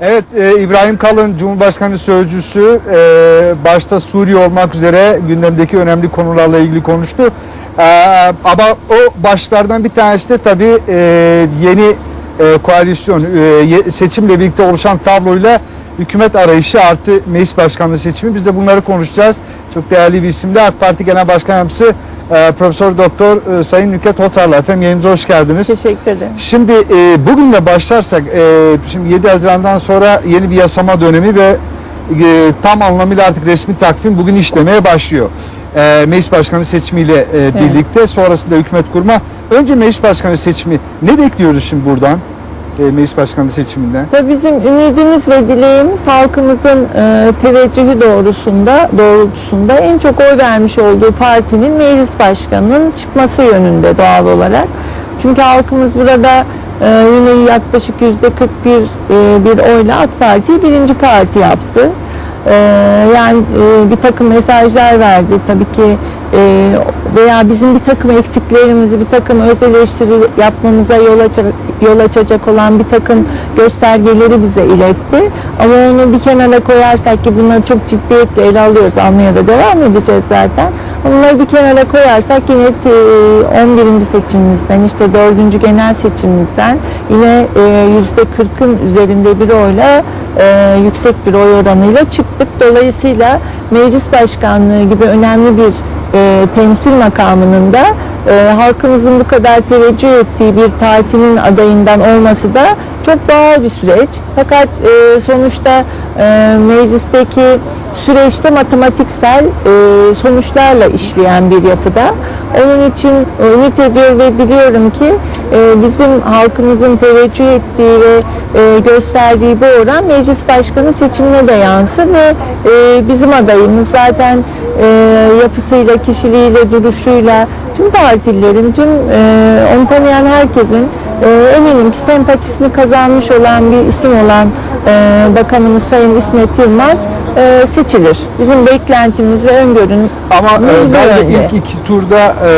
Evet e, İbrahim Kalın Cumhurbaşkanı Sözcüsü e, başta Suriye olmak üzere gündemdeki önemli konularla ilgili konuştu. E, ama o başlardan bir tanesi de tabii e, yeni e, koalisyon e, seçimle birlikte oluşan tabloyla hükümet arayışı artı meclis başkanlığı seçimi. Biz de bunları konuşacağız. Çok değerli bir isimle AK Parti Genel Başkan Yardımcısı e, Profesör Doktor e, Sayın Nükhet Otar'la efendim yayınımıza hoş geldiniz. Teşekkür ederim. Şimdi e, bugünle başlarsak e, şimdi 7 Haziran'dan sonra yeni bir yasama dönemi ve e, tam anlamıyla artık resmi takvim bugün işlemeye başlıyor. E, meclis başkanı seçimiyle e, birlikte sonrasında hükümet kurma. Önce meclis başkanı seçimi ne bekliyoruz şimdi buradan? E, meclis başkanı seçiminden. Tabii bizim ümidimiz ve dileğimiz halkımızın e, teveccühü doğrusunda, doğrultusunda en çok oy vermiş olduğu partinin meclis başkanının çıkması yönünde doğal olarak. Çünkü halkımız burada e, yine yaklaşık yüzde 41 e, bir oyla AK Parti'yi birinci parti yaptı. Yani bir takım mesajlar verdi tabii ki e, veya bizim bir takım eksiklerimizi, bir takım öz eleştiri yapmamıza yol, açacak, yol açacak olan bir takım göstergeleri bize iletti. Ama onu bir kenara koyarsak ki bunları çok ciddiyetle ele alıyoruz, almaya da devam edeceğiz zaten. Onları bir kenara koyarsak yine e, 11. seçimimizden, işte 4. genel seçimimizden yine e, %40'ın üzerinde bir oyla e, yüksek bir oy oranıyla çıktık. Dolayısıyla meclis başkanlığı gibi önemli bir e, temsil makamının da e, halkımızın bu kadar teveccüh ettiği bir partinin adayından olması da çok doğal bir süreç. Fakat e, sonuçta e, meclisteki süreçte matematiksel e, sonuçlarla işleyen bir yapıda. Onun için ümit ediyor ve biliyorum ki e, bizim halkımızın teveccüh ettiği ve e, gösterdiği bu oran meclis başkanı seçimine de yansır ve e, bizim adayımız zaten e, yapısıyla, kişiliğiyle, duruşuyla tüm partililerin, tüm e, onu tanıyan herkesin e, eminim ki sempatisini kazanmış olan bir isim olan e, Bakanımız Sayın İsmet Yılmaz e, seçilir. Bizim beklentimiz ve öngörümüz Ama e, bence ilk iki turda e,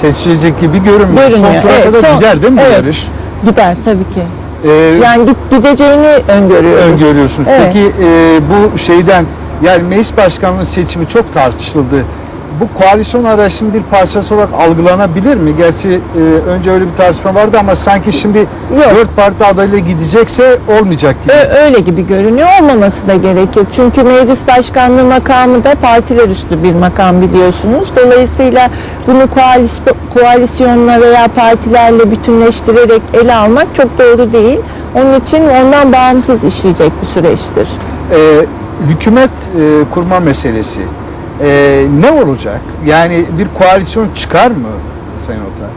seçilecek gibi görünmüyor. Görünüyor. Son tura Evet, kadar son- gider değil mi bu evet. yarış? gider tabii ki. E, Yani git- gideceğini öngörüyoruz. öngörüyorsunuz. Evet. Peki e, bu şeyden yani meclis başkanlığı seçimi çok tartışıldı. Bu koalisyon arayışının bir parçası olarak algılanabilir mi? Gerçi e, önce öyle bir tartışma vardı ama sanki şimdi Yok. dört parti adayla gidecekse olmayacak gibi. Ö- öyle gibi görünüyor olmaması da gerekir. Çünkü meclis başkanlığı makamı da partiler üstü bir makam biliyorsunuz. Dolayısıyla bunu koalis- koalisyonla veya partilerle bütünleştirerek ele almak çok doğru değil. Onun için ondan bağımsız işleyecek bir süreçtir. E, hükümet e, kurma meselesi e, ne olacak? Yani bir koalisyon çıkar mı Sayın Otar?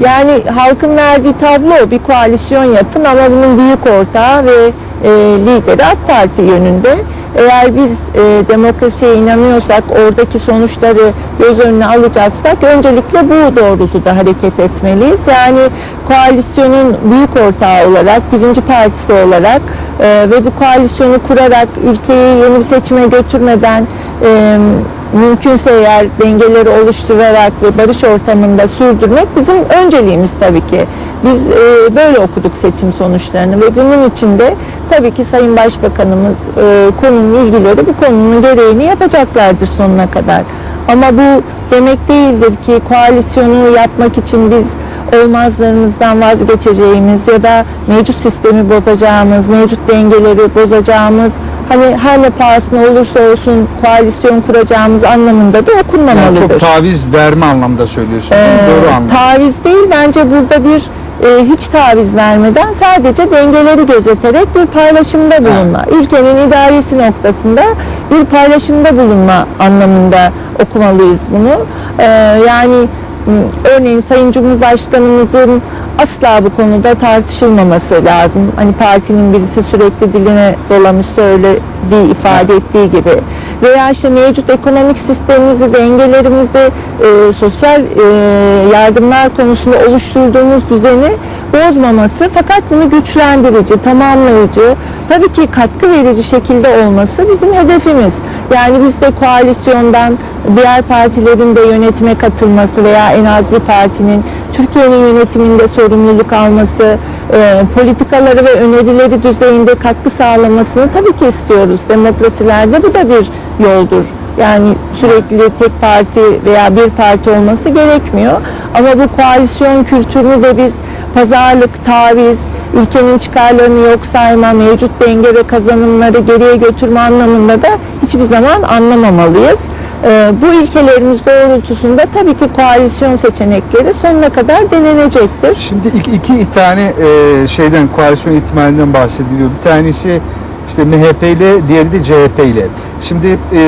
Yani halkın verdiği tablo bir koalisyon yapın ama bunun büyük ortağı ve e, lideri AK Parti yönünde. Eğer biz e, demokrasiye inanıyorsak, oradaki sonuçları göz önüne alacaksak öncelikle bu doğrultuda hareket etmeliyiz. Yani koalisyonun büyük ortağı olarak, birinci partisi olarak e, ve bu koalisyonu kurarak ülkeyi yeni bir seçime götürmeden e, mümkünse eğer dengeleri oluşturarak ve barış ortamında sürdürmek bizim önceliğimiz tabii ki. Biz e, böyle okuduk seçim sonuçlarını ve bunun için de tabii ki Sayın Başbakanımız e, konunun ilgileri bu konunun gereğini yapacaklardır sonuna kadar. Ama bu demek değildir ki koalisyonu yapmak için biz olmazlarımızdan vazgeçeceğimiz ya da mevcut sistemi bozacağımız, mevcut dengeleri bozacağımız hani her ne pahasına olursa olsun koalisyon kuracağımız anlamında da Yani okunmamalıdır. çok taviz verme anlamda söylüyorsunuz. Ee, Doğru anladım. taviz değil bence burada bir e, hiç taviz vermeden sadece dengeleri gözeterek bir paylaşımda bulunma. Ülkenin idaresi noktasında bir paylaşımda bulunma anlamında okumalıyız bunu. Ee, yani örneğin Sayın Cumhurbaşkanımızın asla bu konuda tartışılmaması lazım. Hani partinin birisi sürekli diline dolamış söylediği, ifade ettiği gibi. Veya işte mevcut ekonomik sistemimizi, dengelerimizi, e, sosyal e, yardımlar konusunda oluşturduğumuz düzeni bozmaması fakat bunu güçlendirici, tamamlayıcı, tabii ki katkı verici şekilde olması bizim hedefimiz. Yani biz de koalisyondan diğer partilerin de yönetime katılması veya en az bir partinin Türkiye'nin yönetiminde sorumluluk alması, e, politikaları ve önerileri düzeyinde katkı sağlamasını tabii ki istiyoruz. Demokrasilerde bu da bir yoldur. Yani sürekli tek parti veya bir parti olması gerekmiyor. Ama bu koalisyon kültürünü de biz pazarlık, taviz, ülkenin çıkarlarını yok sayma, mevcut denge ve kazanımları geriye götürme anlamında da hiçbir zaman anlamamalıyız. Ee, bu ilkelerimiz doğrultusunda tabii ki koalisyon seçenekleri sonuna kadar denenecektir. Şimdi iki, iki tane e, şeyden koalisyon ihtimalinden bahsediliyor. Bir tanesi işte MHP ile diğeri de CHP ile. Şimdi e,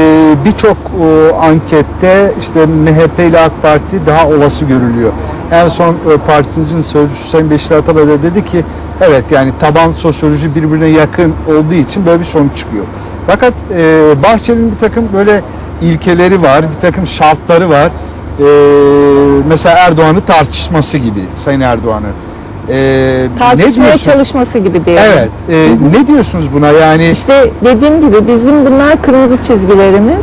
birçok e, ankette işte MHP ile AK Parti daha olası görülüyor. En son e, partinizin sözcüsü Sayın Beşir Atalay da dedi ki evet yani taban sosyoloji birbirine yakın olduğu için böyle bir sonuç çıkıyor. Fakat e, Bahçeli'nin bir takım böyle ilkeleri var, bir takım şartları var. E, mesela Erdoğan'ı tartışması gibi Sayın Erdoğan'ı. E, ne Tartışmaya diyorsunuz? çalışması gibi diyelim. Evet. e, ne diyorsunuz buna yani? İşte dediğim gibi bizim bunlar kırmızı çizgilerimiz.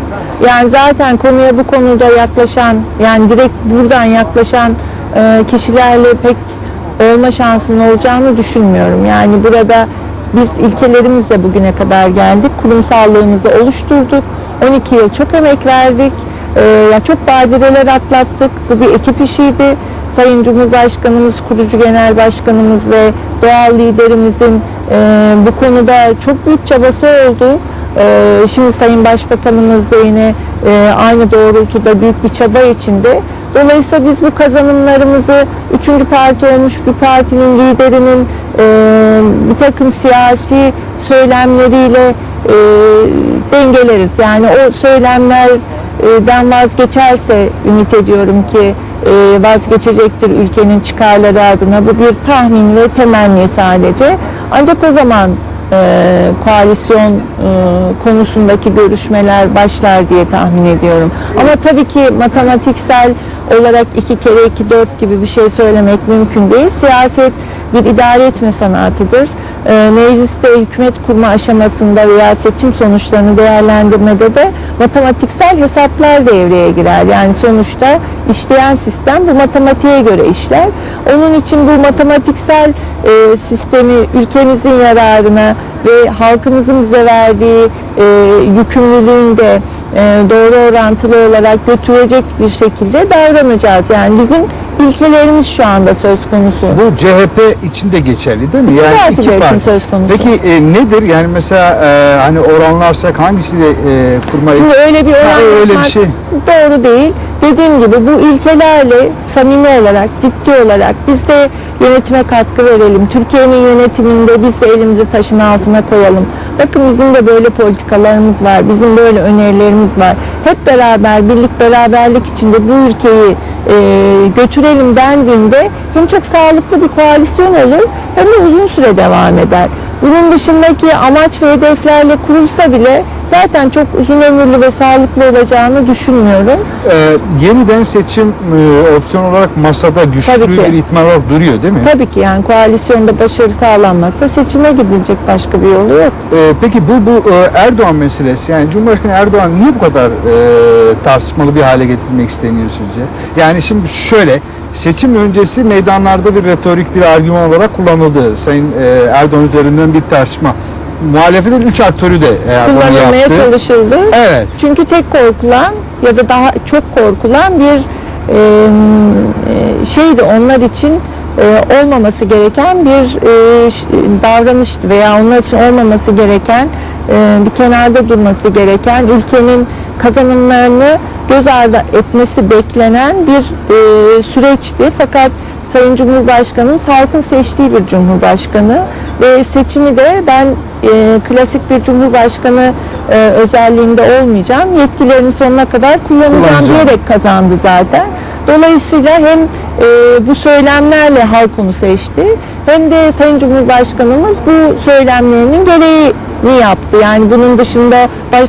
Yani zaten konuya bu konuda yaklaşan, yani direkt buradan yaklaşan e, kişilerle pek olma şansının olacağını düşünmüyorum. Yani burada biz ilkelerimizle bugüne kadar geldik. Kurumsallığımızı oluşturduk. 12 yıl çok emek verdik. E, ya çok badireler atlattık. Bu bir ekip işiydi. Sayın Cumhurbaşkanımız, kurucu genel başkanımız ve doğal liderimizin e, bu konuda çok büyük çabası oldu. E, şimdi Sayın Başbakanımız da yine e, aynı doğrultuda büyük bir çaba içinde. Dolayısıyla biz bu kazanımlarımızı üçüncü parti olmuş bir partinin liderinin e, bir takım siyasi söylemleriyle e, dengeleriz. Yani o söylemlerden vazgeçerse ümit ediyorum ki e, vazgeçecektir ülkenin çıkarları adına. Bu bir tahmin ve temenni sadece. Ancak o zaman e, koalisyon e, konusundaki görüşmeler başlar diye tahmin ediyorum. Ama tabii ki matematiksel olarak iki kere iki dört gibi bir şey söylemek mümkün değil. Siyaset bir idare etme sanatıdır. E, mecliste hükümet kurma aşamasında veya seçim sonuçlarını değerlendirmede de matematiksel hesaplar devreye girer. Yani sonuçta işleyen sistem bu matematiğe göre işler. Onun için bu matematiksel e, sistemi ülkemizin yararına ve halkımızın bize verdiği e, yükümlülüğün de e, doğru orantılı olarak götürecek bir şekilde davranacağız. Yani bizim ilkelerimiz şu anda söz konusu. Bu CHP için de geçerli değil mi? Yani partiler iki için parti. söz konusu. Peki e, nedir? Yani mesela e, hani oranlarsak hangisiyle e, kurmayı? Şimdi öyle bir Ha, oran öyle bir yapmak şey. doğru değil. Dediğim gibi bu ilkelerle samimi olarak, ciddi olarak biz de yönetime katkı verelim. Türkiye'nin yönetiminde biz de elimizi taşın altına koyalım. Bakın bizim de böyle politikalarımız var, bizim böyle önerilerimiz var. Hep beraber, birlik beraberlik içinde bu ülkeyi e, götürelim dendiğinde hem çok sağlıklı bir koalisyon olur hem de uzun süre devam eder. Bunun dışındaki amaç ve hedeflerle kurulsa bile zaten çok uzun ömürlü ve sağlıklı olacağını düşünmüyorum. E, yeniden seçim e, opsiyon olarak masada güçlü bir ihtimal olarak duruyor değil mi? Tabii ki yani koalisyonda başarı sağlanmazsa seçime gidilecek başka bir yolu yok. E, peki bu bu e, Erdoğan meselesi yani Cumhurbaşkanı Erdoğan niye bu kadar e, tartışmalı bir hale getirmek isteniyor sizce? Yani şimdi şöyle seçim öncesi meydanlarda bir retorik bir argüman olarak kullanıldı. Sayın e, Erdoğan üzerinden bir tartışma. Muhalefetin üç aktörü de eğer bunu Kullanılmaya yaptı. çalışıldı. Evet. Çünkü tek korkulan ya da daha çok korkulan bir e, e, şeydi onlar için e, olmaması gereken bir e, ş- davranıştı veya onlar için olmaması gereken e, bir kenarda durması gereken ülkenin kazanımlarını göz ardı etmesi beklenen bir e, süreçti. Fakat Sayın Cumhurbaşkanımız halkın seçtiği bir cumhurbaşkanı ve seçimi de ben e, klasik bir cumhurbaşkanı e, özelliğinde olmayacağım. Yetkilerimi sonuna kadar kullanacağım Kullanacağım. diyerek kazandı zaten. Dolayısıyla hem e, bu söylemlerle halk onu seçti hem de Sayın Cumhurbaşkanımız bu söylemlerinin gereğini yaptı. Yani bunun dışında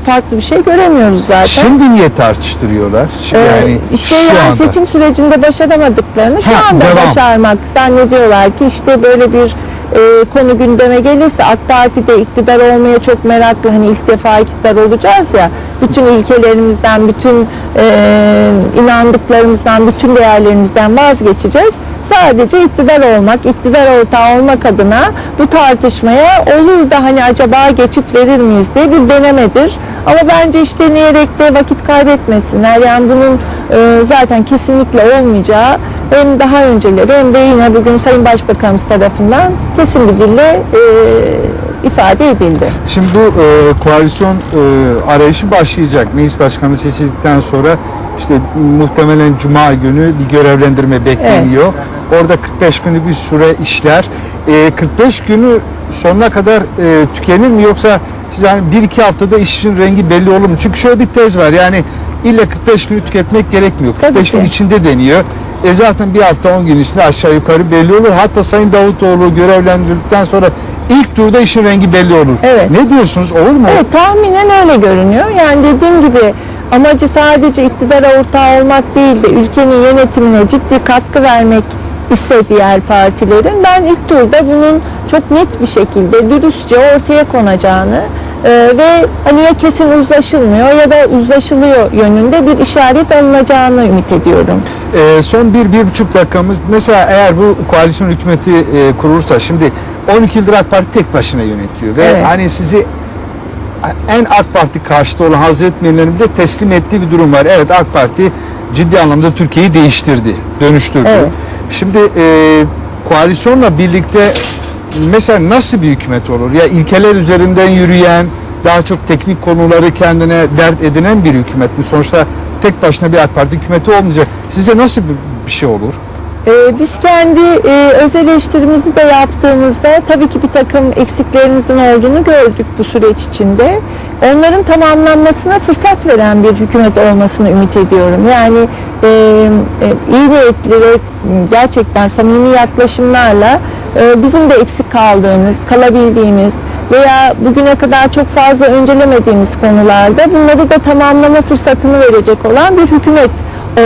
farklı bir şey göremiyoruz zaten. Şimdi niye tartıştırıyorlar? Şimdi Ee, yani işte şu yani anda. seçim sürecinde başaramadıklarını şu Ha, anda devam. başarmak zannediyorlar ki işte böyle bir e, konu gündeme gelirse AK Parti de iktidar olmaya çok meraklı hani ilk defa iktidar olacağız ya bütün ilkelerimizden bütün e, inandıklarımızdan bütün değerlerimizden vazgeçeceğiz sadece iktidar olmak, iktidar ortağı olmak adına bu tartışmaya olur da hani acaba geçit verir miyiz diye bir denemedir. Ama bence işte deneyerek de vakit kaybetmesinler. Yani bunun e, zaten kesinlikle olmayacağı hem daha önceleri hem de yine bugün Sayın Başbakanımız tarafından kesin bir dille e, ifade edildi. Şimdi bu e, koalisyon e, arayışı başlayacak. Meclis Başkanı seçildikten sonra işte muhtemelen Cuma günü bir görevlendirme bekleniyor. Orada 45 günlük bir süre işler. E, 45 günü sonuna kadar e, tükenir mi yoksa siz hani bir iki haftada işin rengi belli olur mu? Çünkü şöyle bir tez var yani illa 45 günü tüketmek gerekmiyor. Tabii 45 gün içinde deniyor. E zaten bir hafta 10 gün içinde aşağı yukarı belli olur. Hatta Sayın Davutoğlu görevlendirdikten sonra ilk turda işin rengi belli olur. Evet. Ne diyorsunuz? Olur mu? Evet tahminen öyle görünüyor. Yani dediğim gibi amacı sadece iktidara ortağı olmak değil de ülkenin yönetimine ciddi katkı vermek ise diğer partilerin ben ilk turda bunun çok net bir şekilde dürüstçe ortaya konacağını e, ve hani ya kesin uzlaşılmıyor ya da uzlaşılıyor yönünde bir işaret alınacağını ümit ediyorum. Ee, son bir, bir buçuk dakikamız. Mesela eğer bu koalisyon hükümeti e, kurulursa şimdi 12 yıldır AK Parti tek başına yönetiyor. Ve Evet. hani sizi en AK Parti karşıtı olan Hazreti Meylerin de teslim ettiği bir durum var. Evet AK Parti ciddi anlamda Türkiye'yi değiştirdi, dönüştürdü. Evet. Şimdi e, koalisyonla birlikte mesela nasıl bir hükümet olur? Ya ilkeler üzerinden yürüyen, daha çok teknik konuları kendine dert edinen bir hükümet mi? Sonuçta tek başına bir AK Parti hükümeti olmayacak. Sizce nasıl bir, şey olur? Ee, biz kendi e, öz eleştirimizi de yaptığımızda tabii ki bir takım eksiklerimizin olduğunu gördük bu süreç içinde. Onların tamamlanmasına fırsat veren bir hükümet olmasını ümit ediyorum. Yani e, e, iyi niyetli ve gerçekten samimi yaklaşımlarla e, bizim de eksik kaldığımız, kalabildiğimiz veya bugüne kadar çok fazla öncelemediğimiz konularda bunları da tamamlama fırsatını verecek olan bir hükümet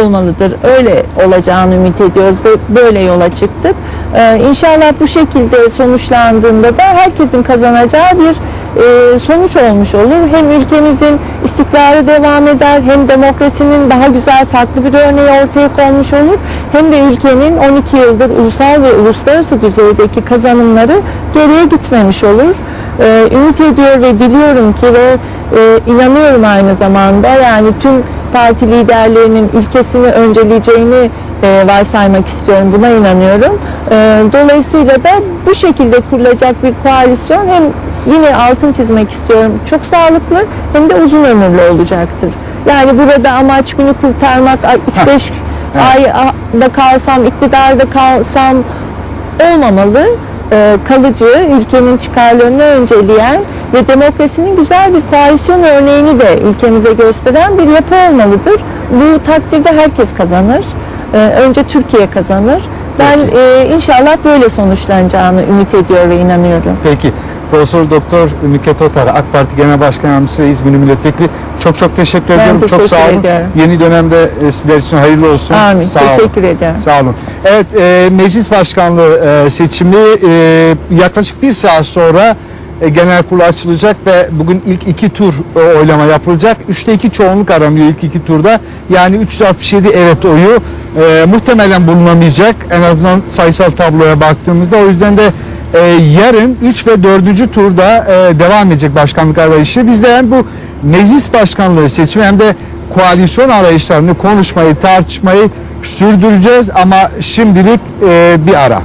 olmalıdır. Öyle olacağını ümit ediyoruz ve böyle yola çıktık. Ee, inşallah bu şekilde sonuçlandığında da herkesin kazanacağı bir e, sonuç olmuş olur. Hem ülkemizin istikrarı devam eder hem demokrasinin daha güzel farklı bir örneği ortaya konmuş olur. Hem de ülkenin 12 yıldır ulusal ve uluslararası düzeydeki kazanımları geriye gitmemiş olur. Ee, ümit ediyor ve biliyorum ki ve e, inanıyorum aynı zamanda yani tüm parti liderlerinin ülkesini önceleyeceğini e, varsaymak istiyorum. Buna inanıyorum. E, dolayısıyla da bu şekilde kurulacak bir koalisyon hem yine altın çizmek istiyorum. Çok sağlıklı hem de uzun ömürlü olacaktır. Yani burada amaç günü kurtarmak, 3-5 ayda kalsam, iktidarda kalsam olmamalı. E, kalıcı, ülkenin çıkarlarını önceleyen ve demokrasinin güzel bir koalisyon örneğini de ülkemize gösteren bir yapı olmalıdır. Bu takdirde herkes kazanır. E, önce Türkiye kazanır. Ben e, inşallah böyle sonuçlanacağını ümit ediyor ve inanıyorum. Peki. Profesör Doktor Nüket Otar, AK Parti Genel Başkan Yardımcısı ve İzmir Milletvekili. Çok çok teşekkür ediyorum. Çok teşekkür sağ olun. ediyorum. Yeni dönemde e, sizler için hayırlı olsun. Amin. Sağ olun. Teşekkür ederim. Sağ olun. Evet, e, meclis başkanlığı e, seçimi e, yaklaşık bir saat sonra e, genel kurulu açılacak ve bugün ilk iki tur e, oylama yapılacak. Üçte iki çoğunluk aranıyor ilk iki turda. Yani 367 evet oyu e, muhtemelen bulunamayacak. En azından sayısal tabloya baktığımızda. O yüzden de e, yarın 3 ve 4. turda e, devam edecek başkanlık arayışı. Biz de hem bu meclis başkanlığı seçimi hem de koalisyon arayışlarını konuşmayı, tartışmayı sürdüreceğiz ama şimdilik e, bir ara.